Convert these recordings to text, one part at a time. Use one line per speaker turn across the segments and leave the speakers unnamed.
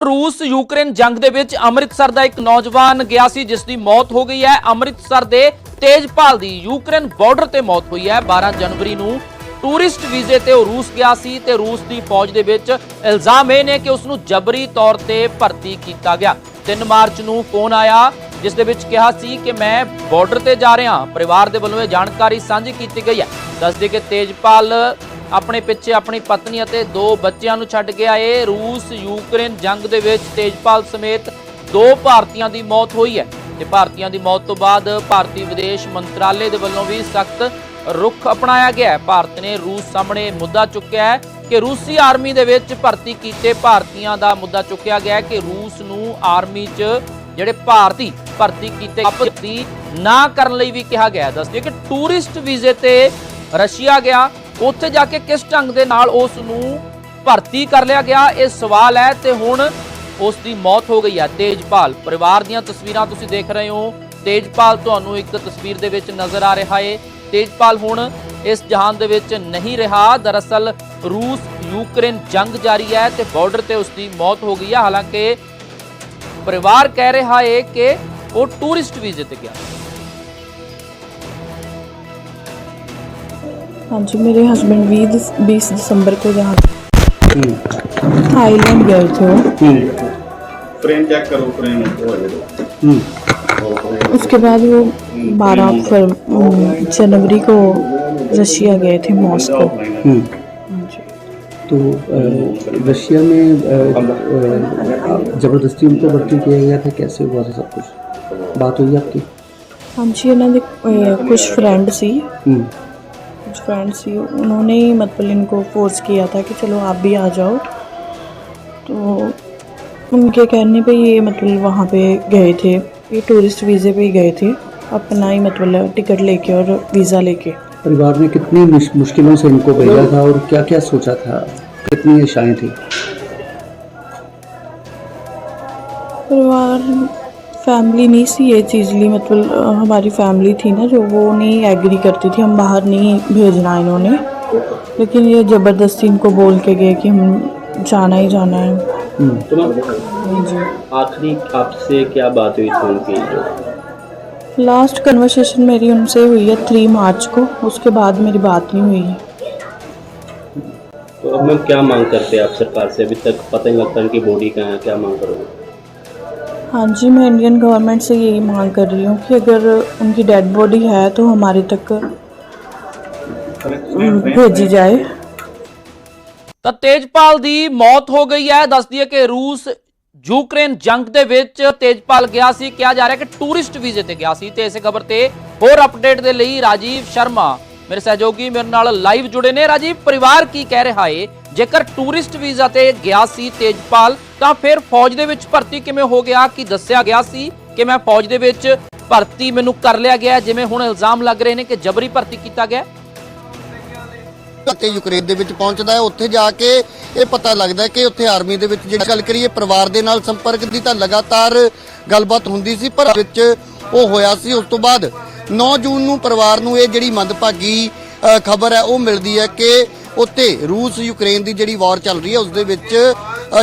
ਰੂਸ ਯੂਕਰੇਨ ਜੰਗ ਦੇ ਵਿੱਚ ਅੰਮ੍ਰਿਤਸਰ ਦਾ ਇੱਕ ਨੌਜਵਾਨ ਗਿਆ ਸੀ, ਜਿਸ ਦੀ ਮੌਤ ਹੋ ਗਈ ਹੈ। ਅੰਮ੍ਰਿਤਸਰ ਦੇ ਤੇਜਪਾਲ ਦੀ ਯੂਕਰੇਨ ਬਾਰਡਰ ਤੇ ਮੌਤ ਹੋਈ ਹੈ। 12 ਜਨਵਰੀ ਨੂੰ ਟੂਰਿਸਟ ਵੀਜ਼ੇ ਤੇ ਉਹ ਰੂਸ ਗਿਆ ਸੀ ਤੇ ਰੂਸ ਦੀ ਫੌਜ ਦੇ ਵਿੱਚ ਇਲਜ਼ਾਮ ਇਹ ਨੇ ਕਿ ਉਸ ਨੂੰ ਜਬਰੀ ਤੌਰ ਤੇ ਭਰਤੀ ਕੀਤਾ ਗਿਆ। 3 ਮਾਰਚ ਨੂੰ ਫੋਨ ਆਇਆ, ਜਿਸ ਦੇ ਵਿੱਚ ਕਿਹਾ ਸੀ ਕਿ ਮੈਂ ਬਾਰਡਰ ਤੇ ਜਾ ਰਿਹਾ ਪਰਿਵਾਰ ਦੇ ਵੱਲੋਂ ਇਹ ਜਾਣਕਾਰੀ ਸਾਂਝੀ ਕੀਤੀ ਗਈ ਹੈ। ਦੱਸਦੇ ਕਿ ਤੇਜਪਾਲ ਆਪਣੇ ਪਿੱਛੇ ਆਪਣੀ ਪਤਨੀ ਅਤੇ ਦੋ ਬੱਚਿਆਂ ਨੂੰ ਛੱਡ ਕੇ ਆਏ। ਰੂਸ, ਯੂਕਰੇਨ ਜੰਗ ਦੇ ਵਿੱਚ ਤੇਜਪਾਲ ਸਮੇਤ ਦੋ ਭਾਰਤੀਆਂ ਦੀ ਮੌਤ ਹੋਈ ਹੈ ਤੇ ਭਾਰਤੀਆਂ ਦੀ ਮੌਤ ਤੋਂ ਬਾਅਦ ਭਾਰਤੀ ਵਿਦੇਸ਼ ਮੰਤਰਾਲੇ ਦੇ ਵੱਲੋਂ ਵੀ ਸਖਤ ਰੁਖ ਅਪਣਾਇਆ ਗਿਆ ਹੈ। ਭਾਰਤ ਨੇ ਰੂਸ ਸਾਹਮਣੇ ਮੁੱਦਾ ਚੁੱਕਿਆ ਹੈ ਕਿ ਰੂਸੀ ਆਰਮੀ ਦੇ ਵਿੱਚ ਭਰਤੀ ਕੀਤੇ ਭਾਰਤੀਆਂ ਦਾ ਮੁੱਦਾ ਚੁੱਕਿਆ ਗਿਆ ਹੈ ਕਿ ਰੂਸ ਨੂੰ ਆਰਮੀ 'ਚ ਜਿਹੜੇ ਭਾਰਤੀ ਭਰਤੀ ਕੀਤੇ ਭਰਤੀ ਨਾ ਕਰਨ ਲਈ ਵੀ ਕਿਹਾ ਗਿਆ ਹੈ। ਦੱਸਦੇ ਕਿ ਟੂਰਿਸਟ ਵੀਜ਼ੇ ਤੇ ਰਸ਼ੀਆ ਗਿਆ। ਉੱਥੇ ਜਾ ਕੇ ਕਿਸ ਢੰਗ ਦੇ ਨਾਲ ਉਸ ਨੂੰ ਭਰਤੀ ਕਰ ਲਿਆ ਗਿਆ, ਇਹ ਸਵਾਲ ਹੈ ਤੇ ਹੁਣ ਉਸ ਦੀ ਮੌਤ ਹੋ ਗਈ ਹੈ। ਤੇਜਪਾਲ ਪਰਿਵਾਰ ਦੀਆਂ ਤਸਵੀਰਾਂ ਤੁਸੀਂ ਦੇਖ ਰਹੇ ਹੋ। ਤੇਜਪਾਲ ਤੁਹਾਨੂੰ ਇੱਕ ਤਸਵੀਰ ਦੇ ਵਿੱਚ ਨਜ਼ਰ ਆ ਰਿਹਾ ਹੈ ਤੇਜਪਾਲ ਹੁਣ ਇਸ ਜਹਾਨ ਦੇ ਵਿੱਚ ਨਹੀਂ ਰਿਹਾ। ਦਰਅਸਲ ਰੂਸ ਯੂਕਰੇਨ ਜੰਗ ਜਾਰੀ ਹੈ ਤੇ ਬਾਰਡਰ ਤੇ ਉਸ ਦੀ ਮੌਤ ਹੋ ਗਈ ਹੈ। ਹਾਲਾਂਕਿ ਪਰਿਵਾਰ ਕਹਿ ਰਿਹਾ ਹੈ ਕਿ ਉਹ ਟੂਰਿਸਟ ਵੀਜ਼ੇ ਤੇ ਗਿਆ।
हाँ जी मेरे हस्बैंड बीस बीस दिसंबर को यहाँ थाईलैंड गए थे
फ्रेम चेक करो फ्रेम
उसके बाद वो बारह जनवरी को रशिया गए थे मॉस्को
तो रशिया में ज़बरदस्ती उनको भर्ती किया गया था कैसे हुआ था सब कुछ बात हुई आपकी
हाँ जी इन्होंने कुछ फ्रेंड सी कुछ फ्रेंड सी उन्होंने ही मतलब इनको फोर्स किया था कि चलो आप भी आ जाओ। तो उनके कहने पे ये मतलब वहाँ पे गए थे। ये टूरिस्ट वीज़े पे ही गए थे। अपना ही मतलब टिकट लेके और वीज़ा लेके।
परिवार ने कितनी मुश्किलों से इनको भेजा था और क्या क्या सोचा था? कितनी आशाएँ थी?
परिवार फैमिली नहीं सी ये चीज़ ली। मतलब हमारी फैमिली थी ना जो वो नहीं एग्री करती थी। हम बाहर नहीं भेजना इन्होंने। लेकिन ये ज़बरदस्ती इनको बोल के गए कि हम जाना ही जाना है।
हम्म,
तो आखिरी आपसे क्या बात हुई थी उनकी?
लास्ट कन्वर्सेशन मेरी उनसे हुई है थ्री मार्च को। उसके बाद मेरी बात नहीं हुई। है
तो अब मैम क्या मांग करते हैं आप सरकार से? अभी तक पता नहीं लगता उनकी बॉडी कहाँ है। क्या मांग करोगे?
हाँ जी मैं इंडियन गवर्नमेंट से यही मांग कर रही हूँ कि अगर उनकी डेड बॉडी है तो हमारे तक अम, भेजी जाए
ਤਾਂ ਤੇਜਪਾਲ ਦੀ ਮੌਤ ਹੋ ਗਈ ਹੈ ਦੱਸਦੀ ਹੈ ਕਿ ਰੂਸ ਯੂਕਰੇਨ ਜੰਗ ਦੇ ਵਿੱਚ ਤੇਜਪਾਲ ਗਿਆ ਸੀ ਕਿਹਾ ਜਾ ਰਿਹਾ ਕਿ ਟੂਰਿਸਟ ਵੀਜ਼ੇ ਤੇ ਗਿਆ ਸੀ ਤੇ ਇਸੇ ਖਬਰ ਤੇ ਹੋਰ ਅਪਡੇਟ ਦੇ ਲਈ ਰਾਜੀਵ ਸ਼ਰਮਾ ਮੇਰੇ ਸਹਿਯੋਗੀ ਮੇਰੇ ਨਾਲ ਲਾਈਵ ਜੁੜੇ ਨੇ ਰਾਜੀਵ ਪਰਿਵਾਰ ਕੀ ਕਹਿ ਰਿਹਾ ਹੈ ਜੇਕਰ ਟੂਰਿਸਟ ਵੀਜ਼ਾ ਤੇ ਗਿਆ ਸੀ ਤੇਜਪਾਲ, ਤਾਂ ਫਿਰ ਫੌਜ ਦੇ ਵਿੱਚ ਭਰਤੀ ਕਿਵੇਂ ਹੋ ਗਿਆ? ਕਿ ਦੱਸਿਆ ਗਿਆ ਸੀ ਕਿ ਮੈਂ ਫੌਜ ਦੇ ਵਿੱਚ ਭਰਤੀ ਮੈਨੂੰ ਕਰ ਲਿਆ ਗਿਆ ਜਿਵੇਂ ਹੁਣ ਇਲਜ਼ਾਮ ਲੱਗ ਰਹੇ ਨੇ ਕਿ ਜਬਰੀ ਭਰਤੀ ਕੀਤਾ ਗਿਆ ਹੈ?
ਯੂਕਰੇਨ ਦੇ ਵਿੱਚ ਪਹੁੰਚਦਾ ਹੈ, ਉੱਥੇ ਜਾ ਕੇ ਇਹ ਪਤਾ ਲੱਗਦਾ ਕਿ ਉੱਥੇ ਆਰਮੀ ਦੇ ਵਿੱਚ ਜਿਹੜੀ ਗੱਲ ਕਰੀਏ, ਪਰਿਵਾਰ ਦੇ ਨਾਲ ਸੰਪਰਕ ਦੀ ਤਾਂ ਲਗਾਤਾਰ ਗੱਲਬਾਤ ਹੁੰਦੀ ਸੀ, ਪਰ ਵਿੱਚ ਉਹ ਹੋਇਆ ਸੀ। ਉਸ ਤੋਂ ਬਾਅਦ 9 ਜੂਨ ਨੂੰ ਪਰਿਵਾਰ ਨੂੰ ਇਹ ਜਿਹੜੀ ਮੰਦਭਾਗੀ ਖਬਰ ਹੈ, ਉਹ ਮਿਲਦੀ ਹੈ ਕਿ ਉੱਥੇ ਰੂਸ ਯੂਕਰੇਨ ਦੀ ਜਿਹੜੀ ਵਾਰ ਚੱਲ ਰਹੀ ਹੈ ਉਸ ਦੇ ਵਿੱਚ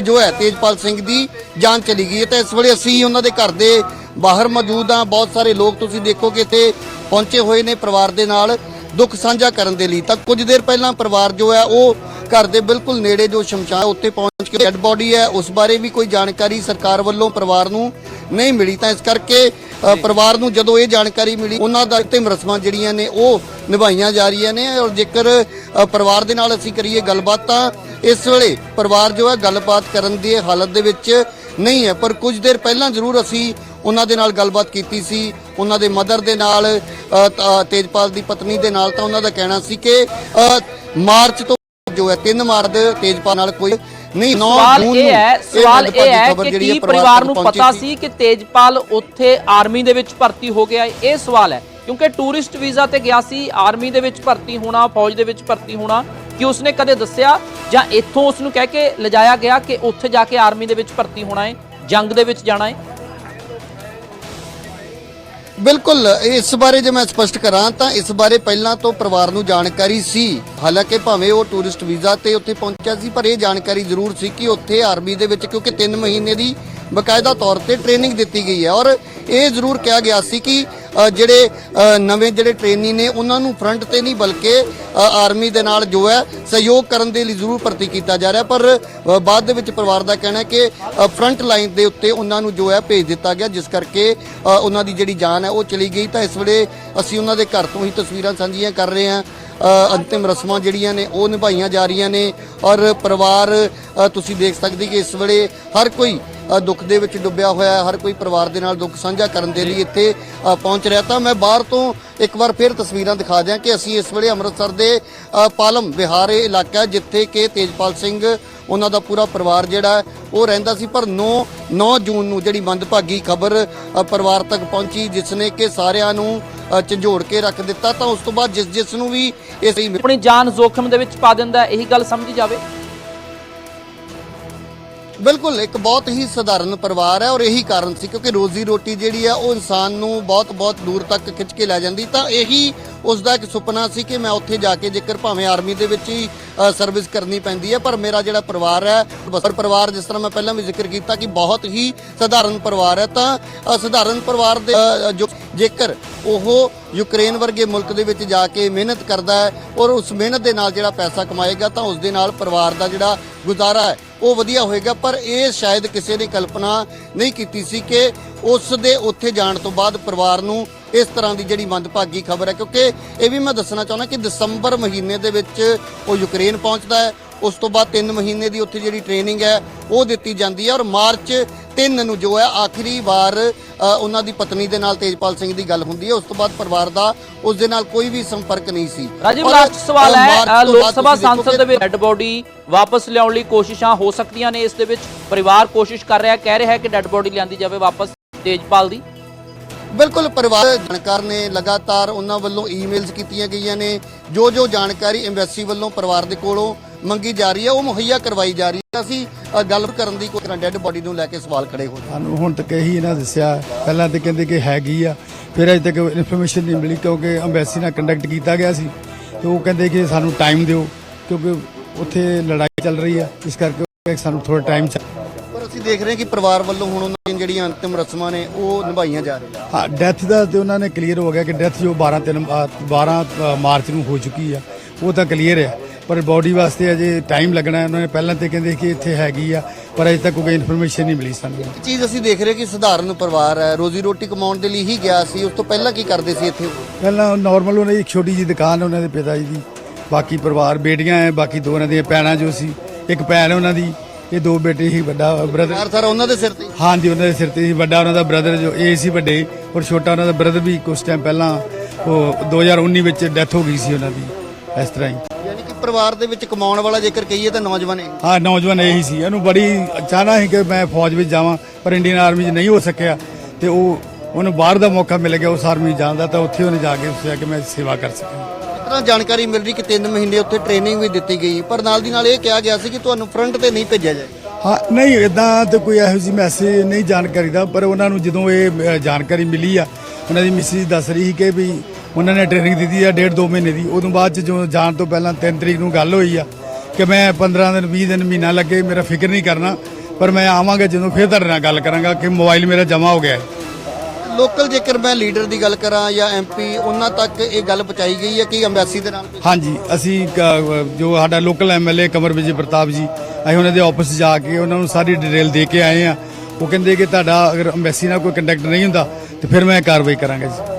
ਜੋ ਹੈ, ਤੇਜਪਾਲ ਸਿੰਘ ਦੀ ਜਾਨ ਚਲੀ ਗਈ ਹੈ। ਤਾਂ ਇਸ ਵੇਲੇ ਅਸੀਂ ਉਹਨਾਂ ਦੇ ਘਰ ਦੇ ਬਾਹਰ ਮੌਜੂਦ ਹਾਂ। ਬਹੁਤ ਸਾਰੇ ਲੋਕ ਤੁਸੀਂ ਦੇਖੋ ਇੱਥੇ ਪਹੁੰਚੇ ਹੋਏ ਨੇ ਪਰਿਵਾਰ ਦੇ ਨਾਲ ਦੁੱਖ ਸਾਂਝਾ ਕਰਨ ਦੇ ਲਈ। ਤਾਂ ਕੁਝ ਦੇਰ ਪਹਿਲਾਂ ਪਰਿਵਾਰ ਜੋ ਹੈ, ਉਹ ਘਰ ਦੇ ਬਿਲਕੁਲ ਨੇੜੇ ਜੋ ਸ਼ਮਸ਼ਾਨ, ਉੱਥੇ ਪਹੁੰਚ ਕੇ ਡੈੱਡ ਬੋਡੀ ਹੈ। ਉਸ ਬਾਰੇ ਵੀ ਕੋਈ ਜਾਣਕਾਰੀ ਸਰਕਾਰ ਵੱਲੋਂ ਪਰਿਵਾਰ ਨੂੰ ਨਹੀਂ ਮਿਲੀ। ਤਾਂ ਇਸ ਕਰਕੇ ਪਰਿਵਾਰ ਨੂੰ ਜਦੋਂ ਇਹ ਜਾਣਕਾਰੀ ਮਿਲੀ, ਉਹਨਾਂ ਦਾ ਅੰਤਿਮ ਰਸਮਾਂ ਜਿਹੜੀਆਂ ਨੇ ਉਹ ਨਿਭਾਈਆਂ ਜਾ ਰਹੀਆਂ ਨੇ ਔਰ ਜੇਕਰ ਪਰਿਵਾਰ ਦੇ ਨਾਲ ਅਸੀਂ ਕਰੀਏ ਗੱਲਬਾਤ ਤਾਂ ਇਸ ਵੇਲੇ ਪਰਿਵਾਰ ਜੋ ਹੈ ਗੱਲਬਾਤ ਕਰਨ ਦੀ ਹਾਲਤ ਦੇ ਵਿੱਚ ਨਹੀਂ ਹੈ, ਪਰ ਕੁਝ ਦੇਰ ਪਹਿਲਾਂ ਜ਼ਰੂਰ ਅਸੀਂ ਉਹਨਾਂ ਦੇ ਨਾਲ ਗੱਲਬਾਤ ਕੀਤੀ ਸੀ। ਉਹਨਾਂ ਦੇ ਮਦਰ ਦੇ ਨਾਲ ਤੇਜਪਾਲ ਦੀ ਪਤਨੀ ਦੇ ਨਾਲ ਤਾਂ ਉਹਨਾਂ ਦਾ ਕਹਿਣਾ ਸੀ ਕਿ ਮਾਰਚ ਤੋਂ ਜੋ ਹੈ 3 ਮਾਰਚ ਤੇਜਪਾਲ ਨਾਲ ਕੋਈ ਨਹੀਂ 9
ਸਵਾਲ ਇਹ ਹੈ ਸਵਾਲ ਇਹ ਹੈ ਕਿ ਕੀ ਪਰਿਵਾਰ ਨੂੰ ਪਤਾ ਸੀ? ਕਿ ਤੇਜਪਾਲ ਉੱਥੇ ਆਰਮੀ ਦੇ ਵਿੱਚ ਭਰਤੀ ਹੋ ਗਿਆ? ਇਹ ਸਵਾਲ ਹੈ ਕਿਉਂਕਿ ਟੂਰਿਸਟ ਵੀਜ਼ਾ ਤੇ ਗਿਆ ਸੀ ਆਰਮੀ ਦੇ ਵਿੱਚ ਭਰਤੀ ਹੋਣਾ ਫੌਜ ਦੇ ਵਿੱਚ ਭਰਤੀ ਹੋਣਾ ਕਿ ਉਸਨੇ ਕਦੇ ਦੱਸਿਆ? ਜਾਂ ਇੱਥੋਂ ਉਸ ਨੂੰ ਕਹਿ ਕੇ ਲਿਜਾਇਆ ਗਿਆ ਕਿ ਉੱਥੇ ਜਾ ਕੇ ਆਰਮੀ ਦੇ ਵਿੱਚ ਭਰਤੀ ਹੋਣਾ ਹੈ ਜੰਗ ਦੇ ਵਿੱਚ ਜਾਣਾ ਹੈ?
ਬਿਲਕੁਲ, ਇਸ ਬਾਰੇ ਜੇ ਮੈਂ ਸਪਸ਼ਟ ਕਰਾਂ ਤਾਂ ਇਸ ਬਾਰੇ ਪਹਿਲਾਂ ਤੋਂ ਪਰਿਵਾਰ ਨੂੰ ਜਾਣਕਾਰੀ ਸੀ। ਹਾਲਾਂਕਿ ਭਾਵੇਂ ਉਹ ਟੂਰਿਸਟ ਵੀਜ਼ਾ ਤੇ ਉੱਥੇ ਪਹੁੰਚਿਆ ਸੀ, ਪਰ ਇਹ ਜਾਣਕਾਰੀ ਜ਼ਰੂਰ ਸੀ ਕਿ ਉੱਥੇ ਆਰਮੀ ਦੇ ਵਿੱਚ ਕਿਉਂਕਿ 3 ਮਹੀਨੇ ਦੀ ਬਕਾਇਦਾ ਤੌਰ ਤੇ ਟ੍ਰੇਨਿੰਗ ਦਿੱਤੀ ਗਈ ਹੈ। ਔਰ ਇਹ ਜ਼ਰੂਰ ਕਿਹਾ ਗਿਆ ਸੀ ਕਿ ਜਿਹੜੇ ਨਵੇਂ ਜਿਹੜੇ ਟ੍ਰੇਨੀ ਨੇ, ਉਹਨਾਂ ਨੂੰ ਫਰੰਟ ਤੇ ਨਹੀਂ, ਬਲਕਿ ਆਰਮੀ ਦੇ ਨਾਲ ਜੋ ਹੈ, ਸਹਿਯੋਗ ਕਰਨ ਦੇ ਲਈ ਜ਼ਰੂਰ ਭਰਤੀ ਕੀਤਾ ਜਾ ਰਿਹਾ। ਪਰ ਬਾਅਦ ਦੇ ਵਿੱਚ ਪਰਿਵਾਰ ਦਾ ਕਹਿਣਾ ਹੈ ਕਿ ਫਰੰਟ ਲਾਈਨ ਦੇ ਉੱਤੇ ਉਹਨਾਂ ਨੂੰ ਜੋ ਹੈ, ਭੇਜ ਦਿੱਤਾ ਗਿਆ, ਜਿਸ ਕਰਕੇ ਉਹਨਾਂ ਦੀ ਜਿਹੜੀ ਜਾਨ ਹੈ, ਉਹ ਚਲੀ ਗਈ। ਤਾਂ ਇਸ ਵੇਲੇ ਅਸੀਂ ਉਹਨਾਂ ਦੇ ਘਰ ਤੋਂ ਹੀ ਤਸਵੀਰਾਂ ਸਾਂਝੀਆਂ ਕਰ ਰਹੇ ਹਾਂ। ਅੰਤਿਮ ਰਸਮਾਂ ਜਿਹੜੀਆਂ ਨੇ ਉਹ ਨਿਭਾਈਆਂ ਜਾ ਰਹੀਆਂ ਨੇ ਔਰ ਪਰਿਵਾਰ ਤੁਸੀਂ ਦੇਖ ਸਕਦੇ ਕਿ ਇਸ ਵੇਲੇ ਹਰ ਕੋਈ ਦੁੱਖ ਦੇ ਵਿੱਚ ਡੁੱਬਿਆ ਹੋਇਆ ਹੈ ਹਰ ਕੋਈ ਪਰਿਵਾਰ ਦੇ ਨਾਲ ਦੁੱਖ ਸਾਂਝਾ ਕਰਨ ਦੇ ਲਈ ਇੱਥੇ ਪਹੁੰਚ ਰਿਹਾ। ਤਾਂ ਮੈਂ ਬਾਹਰ ਤੋਂ ਇੱਕ ਵਾਰ ਫਿਰ ਤਸਵੀਰਾਂ ਦਿਖਾ ਦਿਆਂ ਕਿ ਅਸੀਂ ਇਸ ਵੇਲੇ ਅੰਮ੍ਰਿਤਸਰ ਦੇ ਪਾਲਮ ਵਿਹਾਰੇ ਇਲਾਕਾ ਜਿੱਥੇ ਕਿ ਤੇਜਪਾਲ ਸਿੰਘ ਉਹਨਾਂ ਦਾ ਪੂਰਾ ਪਰਿਵਾਰ ਜਿਹੜਾ ਉਹ ਰਹਿੰਦਾ ਸੀ। ਪਰ 9 9 ਜੂਨ ਨੂੰ ਜਿਹੜੀ ਮੰਦਭਾਗੀ ਖਬਰ ਪਰਿਵਾਰ ਤੱਕ ਪਹੁੰਚੀ ਜਿਸ ਨੇ ਕਿ ਸਾਰਿਆਂ ਨੂੰ ਅ, ਝੰਜੋੜ ਕੇ ਰੱਖ ਦਿੱਤਾ ਤਾਂ ਉਸ ਤੋਂ ਬਾਅਦ ਜਿਸ ਜਿਸ ਨੂੰ ਵੀ ਇਸ
ਆਪਣੀ ਜਾਨ ਜ਼ੋਖਮ ਦੇ ਵਿੱਚ ਪਾ ਦਿੰਦਾ ਇਹੀ ਗੱਲ ਸਮਝੀ ਜਾਵੇ।
ਬਿਲਕੁਲ, ਇੱਕ ਬਹੁਤ ਹੀ ਸਧਾਰਨ ਪਰਿਵਾਰ ਹੈ ਔਰ ਇਹੀ ਕਾਰਨ ਸੀ ਕਿਉਂਕਿ ਰੋਜ਼ੀ ਰੋਟੀ ਜਿਹੜੀ ਆ ਉਹ ਇਨਸਾਨ ਨੂੰ ਬਹੁਤ ਬਹੁਤ ਦੂਰ ਤੱਕ ਖਿੱਚ ਕੇ ਲੈ ਜਾਂਦੀ। ਤਾਂ ਇਹੀ ਉਸ ਦਾ ਇੱਕ ਸੁਪਨਾ ਸੀ ਕਿ ਮੈਂ ਉੱਥੇ ਜਾ ਕੇ ਜੇਕਰ ਭਾਵੇਂ ਆਰਮੀ ਦੇ ਵਿੱਚ ਹੀ ਸਰਵਿਸ ਕਰਨੀ ਪੈਂਦੀ ਹੈ, ਪਰ ਮੇਰਾ ਜਿਹੜਾ ਪਰਿਵਾਰ ਹੈ ਬਸਰ ਪਰਿਵਾਰ ਜਿਸ ਤਰ੍ਹਾਂ ਮੈਂ ਪਹਿਲਾਂ ਵੀ ਜ਼ਿਕਰ ਕੀਤਾ ਕਿ ਬਹੁਤ ਹੀ ਸਧਾਰਨ ਪਰਿਵਾਰ ਹੈ, ਤਾਂ ਸਧਾਰਨ ਪਰਿਵਾਰ ਦੇ ਜੋ ਜੇਕਰ ਉਹ ਯੂਕਰੇਨ ਵਰਗੇ ਮੁਲਕ ਦੇ ਵਿੱਚ ਜਾ ਕੇ ਮਿਹਨਤ ਕਰਦਾ ਹੈ ਔਰ ਉਸ ਮਿਹਨਤ ਦੇ ਨਾਲ ਜਿਹੜਾ ਪੈਸਾ ਕਮਾਏਗਾ, ਤਾਂ ਉਸ ਦੇ ਨਾਲ ਪਰਿਵਾਰ ਦਾ ਜਿਹੜਾ ਗੁਜ਼ਾਰਾ ਹੈ ਉਹ ਵਧੀਆ ਹੋਏਗਾ, ਪਰ ਇਹ ਸ਼ਾਇਦ ਕਿਸੇ ਨੇ ਕਲਪਨਾ ਨਹੀਂ ਕੀਤੀ ਸੀ ਕਿ ਉਸ ਦੇ ਉੱਥੇ ਜਾਣ ਤੋਂ ਬਾਅਦ ਪਰਿਵਾਰ ਨੂੰ ਇਸ ਤਰ੍ਹਾਂ ਦੀ ਜਿਹੜੀ ਮੰਦਭਾਗੀ ਖਬਰ ਹੈ, ਕਿਉਂਕਿ ਇਹ ਵੀ ਮੈਂ ਦੱਸਣਾ ਚਾਹੁੰਦਾ ਕਿ ਦਸੰਬਰ ਮਹੀਨੇ ਦੇ ਵਿੱਚ ਉਹ ਯੂਕਰੇਨ ਪਹੁੰਚਦਾ ਹੈ, ਉਸ ਤੋਂ ਬਾਅਦ 3 ਮਹੀਨੇ ਦੀ ਉੱਥੇ ਜਿਹੜੀ ਟ੍ਰੇਨਿੰਗ ਹੈ, ਉਹ ਦਿੱਤੀ ਜਾਂਦੀ ਹੈ ਔਰ ਮਾਰਚ 3 ਨੂੰ ਜੋ ਹੈ ਆਖਰੀ ਵਾਰ ਉਹਨਾਂ ਦੀ ਪਤਨੀ ਦੇ ਨਾਲ ਤੇਜਪਾਲ ਸਿੰਘ ਦੀ ਗੱਲ ਹੁੰਦੀ ਹੈ। ਉਸ ਤੋਂ ਬਾਅਦ ਪਰਿਵਾਰ ਦਾ ਉਸ ਦੇ ਨਾਲ ਕੋਈ ਵੀ ਸੰਪਰਕ ਨਹੀਂ ਸੀ।
ਰਾਜੀਵ ਲਾਸਟ ਸਵਾਲ ਹੈ ਲੋਕ ਸਭਾ ਸੰਸਦ ਦੇ ਵਿੱਚ ਡੈੱਡ ਬੋਡੀ ਵਾਪਸ ਲਿਆਉਣ ਲਈ ਕੋਸ਼ਿਸ਼ਾਂ ਹੋ ਸਕਦੀਆਂ ਨੇ। ਇਸ ਦੇ ਵਿੱਚ ਪਰਿਵਾਰ ਕੋਸ਼ਿਸ਼ ਕਰ ਰਿਹਾ ਕਹਿ ਰਿਹਾ ਹੈ ਕਿ ਡੈੱਡ ਬੋਡੀ ਲਿਆਂਦੀ ਜਾਵੇ ਵਾਪਸ ਤੇਜਪਾਲ ਦੀ।
ਬਿਲਕੁਲ ਪਰਿਵਾਰ ਜਾਣਕਾਰ ਨੇ ਲਗਾਤਾਰ ਉਹਨਾਂ ਵੱਲੋਂ ਈਮੇਲਸ ਕੀਤੀਆਂ ਗਈਆਂ ਨੇ। ਜੋ ਜੋ ਜਾਣਕਾਰੀ ਐਮਬੈਸੀ ਵੱਲੋਂ ਪਰਿਵਾਰ ਦੇ ਕੋਲੋਂ ਮੰਗੀ ਜਾ ਰਹੀ ਹੈ, ਉਹ ਮੁਹੱਈਆ ਕਰਵਾਈ ਜਾ ਰਹੀ ਹੈ। ਅਸੀਂ ਗੱਲ ਕਰਨ ਦੀ ਕੋਈ ਤਰ੍ਹਾਂ ਡੈੱਡ ਬੋਡੀ ਨੂੰ ਲੈ ਕੇ ਸਵਾਲ ਖੜੇ ਹੋ
ਸਾਨੂੰ ਹੁਣ ਤੱਕ ਇਹੀ ਇਹਨਾਂ ਦੱਸਿਆ। ਪਹਿਲਾਂ ਤੇ ਕਹਿੰਦੇ ਕਿ ਹੈਗੀ ਆ, ਫਿਰ ਅਜੇ ਤੱਕ ਇਨਫੋਰਮੇਸ਼ਨ ਨਹੀਂ ਮਿਲੀ ਕਿਉਂਕਿ ਅੰਬੈਸੀ ਨਾਲ ਕੰਡਕਟ ਕੀਤਾ ਗਿਆ ਸੀ। ਤੇ ਉਹ ਕਹਿੰਦੇ ਕਿ ਸਾਨੂੰ ਟਾਈਮ ਦਿਓ, ਕਿਉਂਕਿ ਉੱਥੇ ਲੜਾਈ ਚੱਲ ਰਹੀ ਆ। ਇਸ ਕਰਕੇ ਸਾਨੂੰ ਥੋੜਾ ਟਾਈਮ ਚਾਹੀਦਾ
ਅਸੀਂ ਦੇਖ ਰਹੇ ਕਿ ਪਰਿਵਾਰ ਵੱਲੋਂ ਹੁਣ ਉਹਨਾਂ ਦੀਆਂ ਜਿਹੜੀਆਂ ਅੰਤਿਮ ਰਸਮਾਂ ਨੇ ਉਹ ਨਿਭਾਈਆਂ ਜਾ ਰਹੀਆਂ।
ਹਾਂ ਡੈਥ ਦਾ ਤੇ ਉਹਨਾਂ ਨੇ ਕਲੀਅਰ ਹੋ ਗਿਆ ਕਿ ਡੈਥ ਜੋ 12 ਤਿੰਨ ਅ, 12 ਅ, ਮਾਰਚ ਨੂੰ ਹੋ ਚੁੱਕੀ ਆ ਉਹ ਤਾਂ ਕਲੀਅਰ ਹੈ। ਪਰ ਬਾਡੀ ਵਾਸਤੇ ਅਜੇ ਟਾਈਮ ਲੱਗਣਾ ਹੈ। ਉਹਨਾਂ ਨੇ ਪਹਿਲਾਂ ਤੇ ਕਹਿੰਦੇ ਕਿ ਇੱਥੇ ਹੈਗੀ ਆ ਪਰ ਅਜੇ ਤੱਕ ਕੋਈ ਇਨਫੋਰਮੇਸ਼ਨ ਨਹੀਂ ਮਿਲੀ ਸਾਨੂੰ।
ਇੱਕ ਚੀਜ਼ ਅਸੀਂ ਦੇਖ ਰਹੇ ਕਿ ਸਧਾਰਨ ਪਰਿਵਾਰ ਹੈ। ਰੋਜ਼ੀ ਰੋਟੀ ਕਮਾਉਣ ਦੇ ਲਈ ਹੀ ਗਿਆ ਸੀ। ਉਸ ਤੋਂ ਪਹਿਲਾਂ ਕੀ ਕਰਦੇ ਸੀ ਇੱਥੇ?
ਪਹਿਲਾਂ ਨਾਰਮਲ ਉਹਨਾਂ ਦੀ ਇੱਕ ਛੋਟੀ ਜੀ ਦੁਕਾਨ ਉਹਨਾਂ ਦੇ ਪਿਤਾ ਜੀ ਦੀ। ਬਾਕੀ ਪਰਿਵਾਰ ਬੇਟੀਆਂ ਹੈ ਬਾਕੀ ਦੋ ਉਹਨਾਂ ਦੀਆਂ ਭੈਣਾਂ ਜੋ ਸੀ। ਇੱਕ ਭੈਣ ਉਹਨਾਂ ਦੀ। ਇਹ ਦੋ ਬੇਟੇ ਹੀ ਵੱਡਾ ਬ੍ਰਦਰ
ਪਰਿਵਾਰ ਸਾਰਾ ਉਹਨਾਂ ਦੇ ਸਿਰ ਤੇ
ਹਾਂਜੀ ਉਹਨਾਂ ਦੇ ਸਿਰ ਤੇ ਸੀ ਵੱਡਾ ਉਹਨਾਂ ਦਾ ਬ੍ਰਦਰ ਜੋ ਇਹ ਸੀ ਵੱਡੇ ਔਰ ਛੋਟਾ ਉਹਨਾਂ ਦਾ ਬ੍ਰਦਰ ਵੀ ਕੁਝ ਟਾਈਮ ਪਹਿਲਾਂ ਉਹ 2019 ਵਿੱਚ ਡੈਥ ਹੋ ਗਈ ਸੀ ਉਹਨਾਂ ਦੀ ਇਸ ਤਰ੍ਹਾਂ ਹੀ।
ਯਾਨੀ ਕਿ ਪਰਿਵਾਰ ਦੇ ਵਿੱਚ ਕਮਾਉਣ ਵਾਲਾ ਜੇਕਰ ਕਹੀਏ ਤਾਂ ਨੌਜਵਾਨ ਹੈ
ਹਾਂ ਨੌਜਵਾਨ ਇਹੀ ਸੀ। ਇਹਨੂੰ ਬੜੀ ਚਾਹਨਾ ਸੀ ਕਿ ਮੈਂ ਫੌਜ ਵਿੱਚ ਜਾਵਾਂ ਪਰ ਇੰਡੀਅਨ ਆਰਮੀ 'ਚ ਨਹੀਂ ਹੋ ਸਕਿਆ। ਤੇ ਉਹ ਉਹਨੂੰ ਬਾਹਰ ਦਾ ਮੌਕਾ ਮਿਲ ਗਿਆ ਉਸ ਆਰਮੀ ਜਾਣ ਤਾਂ ਉੱਥੇ ਉਹਨੇ ਜਾ ਕੇ ਸੋਚਿਆ ਕਿ ਮੈਂ ਸੇਵਾ ਕਰ ਸਕਾਂ।
ਤਰ੍ਹਾਂ ਜਾਣਕਾਰੀ ਮਿਲ ਰਹੀ ਕਿ 3 ਮਹੀਨੇ ਉੱਥੇ ਟ੍ਰੇਨਿੰਗ ਵੀ ਦਿੱਤੀ ਗਈ। ਪਰ ਨਾਲ ਦੀ ਨਾਲ ਇਹ ਕਿਹਾ ਗਿਆ ਸੀ ਕਿ ਤੁਹਾਨੂੰ ਫਰੰਟ ਤੇ ਨਹੀਂ ਭੇਜਿਆ ਜਾਏਗਾ
ਹਾਂ, ਨਹੀਂ ਇਦਾਂ ਤੇ ਕੋਈ ਇਹੋ ਜਿਹੀ ਮੈਸੇਜ ਨਹੀਂ ਜਾਣਕਾਰੀ ਦਾ, ਪਰ ਉਹਨਾਂ ਨੂੰ ਜਦੋਂ ਇਹ ਜਾਣਕਾਰੀ ਮਿਲੀ ਆ, ਉਹਨਾਂ ਦੀ ਮਿਸਿਸ ਦੱਸ ਰਹੀ ਸੀ ਕਿ ਵੀ ਉਹਨਾਂ ਨੇ ਟ੍ਰੇਨਿੰਗ ਦਿੱਤੀ ਆ ਡੇਢ ਦੋ ਮਹੀਨੇ ਦੀ। ਉਦੋਂ ਬਾਅਦ ਚ ਜੋ ਜਾਣ ਤੋਂ ਪਹਿਲਾਂ 3 ਤਰੀਕ ਨੂੰ ਗੱਲ ਹੋਈ ਆ ਕਿ ਮੈਂ 15 ਦਿਨ 20 ਦਿਨ, ਮਹੀਨਾ ਲੱਗੇ, ਮੇਰਾ ਫਿਕਰ ਨਹੀਂ ਕਰਨਾ, ਪਰ ਮੈਂ ਆਵਾਂਗਾ ਜਦੋਂ ਫਿਰ ਤੁਹਾਡੇ ਨਾਲ ਗੱਲ ਕਰਾਂਗਾ ਕਿ ਮੋਬਾਈਲ ਮੇਰਾ ਜਮ੍ਹਾਂ ਹੋ ਗਿਆ ਹੈ।
ਲੋਕਲ ਜੇਕਰ ਮੈਂ ਲੀਡਰ ਦੀ ਗੱਲ ਕਰਾਂ ਜਾਂ ਐਮਪੀ ਉਹਨਾਂ ਤੱਕ ਇਹ ਗੱਲ ਪਹੁੰਚਾਈ ਗਈ ਹੈ ਕਿ ਅੰਬੈਸੀ ਦੇ ਨਾਲ?
ਹਾਂਜੀ, ਅਸੀਂ ਕ- ਜੋ ਸਾਡਾ ਲੋਕਲ ਐਮਐਲਏ ਕੰਵਰ ਵਿਜੇ ਪ੍ਰਤਾਪ ਜੀ, ਅਸੀਂ ਉਹਨਾਂ ਦੇ ਆਫਿਸ ਜਾ ਕੇ ਉਹਨਾਂ ਨੂੰ ਸਾਰੀ ਡਿਟੇਲ ਦੇ ਕੇ ਆਏ ਆ ਉਹ ਕਹਿੰਦੇ ਕਿ ਤੁਹਾਡਾ ਅਗਰ ਅੰਬੈਸੀ ਨਾਲ ਕੋਈ ਕੰਟੈਕਟ ਨਹੀਂ ਹੁੰਦਾ, ਤੇ ਫਿਰ ਮੈਂ ਕਾਰਵਾਈ ਕਰਾਂਗਾ ਜੀ।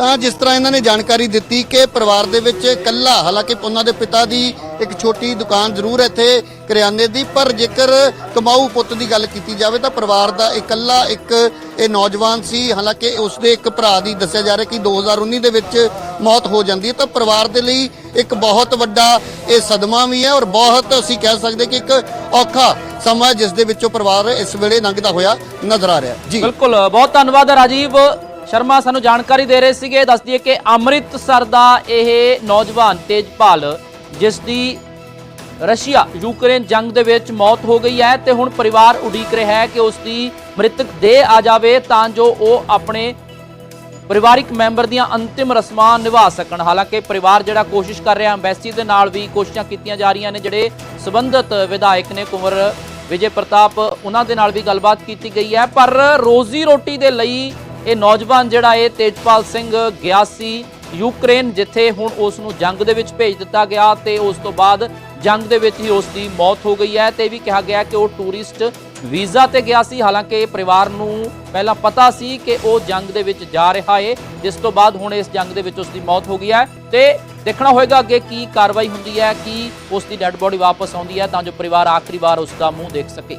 ਤਾਂ ਜਿਸ ਤਰ੍ਹਾਂ ਇਹਨਾਂ ਨੇ ਜਾਣਕਾਰੀ ਦਿੱਤੀ ਕਿ ਪਰਿਵਾਰ ਦੇ ਵਿੱਚ ਇਕੱਲਾ, ਹਾਲਾਂਕਿ ਉਹਨਾਂ ਦੇ ਪਿਤਾ ਦੀ ਇੱਕ ਛੋਟੀ ਦੁਕਾਨ ਜ਼ਰੂਰ ਹੈ ਇੱਥੇ ਕਰਿਆਨੇ ਦੀ, ਪਰ ਜੇਕਰ ਕਮਾਊ ਪੁੱਤ ਦੀ ਗੱਲ ਕੀਤੀ ਜਾਵੇ ਤਾਂ ਪਰਿਵਾਰ ਦਾ ਇਕੱਲਾ ਇੱਕ ਇਹ ਨੌਜਵਾਨ ਸੀ। ਹਾਲਾਂਕਿ ਉਸ ਦੇ ਇੱਕ ਭਰਾ ਦੀ ਦੱਸਿਆ ਜਾ ਰਿਹਾ ਕਿ 2019 ਦੇ ਵਿੱਚ ਮੌਤ ਹੋ ਜਾਂਦੀ ਹੈ। ਤਾਂ ਪਰਿਵਾਰ ਦੇ ਲਈ ਇੱਕ ਬਹੁਤ ਵੱਡਾ ਇਹ ਸਦਮਾ ਵੀ ਹੈ ਔਰ ਬਹੁਤ ਅਸੀਂ ਕਹਿ ਸਕਦੇ ਕਿ ਇੱਕ ਔਖਾ ਸਮਾਂ ਜਿਸ ਦੇ ਵਿੱਚੋਂ ਪਰਿਵਾਰ ਇਸ ਵੇਲੇ ਲੰਘਦਾ ਹੋਇਆ ਨਜ਼ਰ ਆ ਰਿਹਾ। ਜੀ।
ਬਿਲਕੁਲ, ਬਹੁਤ ਧੰਨਵਾਦ ਰਾਜੀਵ। ਸ਼ਰਮਾ ਸਾਨੂੰ ਜਾਣਕਾਰੀ ਦੇ ਰਹੇ ਸੀਗੇ, ਦੱਸ ਦਈਏ ਕਿ ਅੰਮ੍ਰਿਤਸਰ ਦਾ ਇਹ ਨੌਜਵਾਨ ਤੇਜਪਾਲ, ਜਿਸ ਦੀ ਰਸ਼ੀਆ ਯੂਕਰੇਨ ਜੰਗ ਦੇ ਵਿੱਚ ਮੌਤ ਹੋ ਗਈ ਹੈ ਤੇ ਹੁਣ ਪਰਿਵਾਰ ਉਡੀਕ ਰਿਹਾ ਹੈ ਕਿ ਉਸ ਦੀ ਮ੍ਰਿਤਕ ਦੇਹ ਆ ਜਾਵੇ ਤਾਂ ਜੋ ਉਹ ਆਪਣੇ ਪਰਿਵਾਰਿਕ ਮੈਂਬਰ ਦੀਆਂ ਅੰਤਿਮ ਰਸਮਾਂ ਨਿਭਾ ਸਕਣ। ਹਾਲਾਂਕਿ ਪਰਿਵਾਰ ਜਿਹੜਾ ਕੋਸ਼ਿਸ਼ ਕਰ ਰਿਹਾ, ਐਮਬੈਸੀ ਦੇ ਨਾਲ ਵੀ ਕੋਸ਼ਿਸ਼ਾਂ ਕੀਤੀਆਂ ਜਾ ਰਹੀਆਂ ਨੇ, ਜਿਹੜੇ ਸਬੰਧਤ ਵਿਧਾਇਕ ਨੇ ਕੁੰਵਰ ਵਿਜੇ ਪ੍ਰਤਾਪ, ਉਹਨਾਂ ਦੇ ਨਾਲ ਵੀ ਗੱਲਬਾਤ ਕੀਤੀ ਗਈ ਹੈ। ਪਰ ਰੋਜ਼ੀ ਰੋਟੀ ਦੇ ਲਈ ਇਹ ਨੌਜਵਾਨ ਜਿਹੜਾ ਇਹ ਤੇਜਪਾਲ ਸਿੰਘ ਗਿਆ ਸੀ ਯੂਕਰੇਨ, ਜਿੱਥੇ ਹੁਣ ਉਸ ਨੂੰ ਜੰਗ ਦੇ ਵਿੱਚ ਭੇਜ ਦਿੱਤਾ ਗਿਆ ਤੇ ਉਸ ਤੋਂ ਬਾਅਦ ਜੰਗ ਦੇ ਵਿੱਚ ਹੀ ਉਸ ਦੀ ਮੌਤ ਹੋ ਗਈ ਹੈ ਤੇ ਇਹ ਵੀ ਕਿਹਾ ਗਿਆ ਕਿ ਉਹ ਟੂਰਿਸਟ ਵੀਜ਼ਾ ਤੇ ਗਿਆ ਸੀ। ਹਾਲਾਂਕਿ ਪਰਿਵਾਰ ਨੂੰ ਪਹਿਲਾਂ ਪਤਾ ਸੀ ਕਿ ਉਹ ਜੰਗ ਦੇ ਵਿੱਚ ਜਾ ਰਿਹਾ ਏ, ਜਿਸ ਤੋਂ ਬਾਅਦ ਹੁਣ ਇਸ ਜੰਗ ਦੇ ਵਿੱਚ ਉਸ ਦੀ ਮੌਤ ਹੋ ਗਈ ਹੈ ਤੇ ਦੇਖਣਾ ਹੋਏਗਾ ਅੱਗੇ ਕੀ ਕਾਰਵਾਈ ਹੁੰਦੀ ਹੈ, ਕੀ ਉਸ ਦੀ ਡੈੱਡ ਬੋਡੀ ਵਾਪਸ ਆਉਂਦੀ ਹੈ ਤਾਂ ਜੋ ਪਰਿਵਾਰ ਆਖਰੀ ਵਾਰ ਉਸ ਦਾ ਮੂੰਹ ਦੇਖ ਸਕੇ।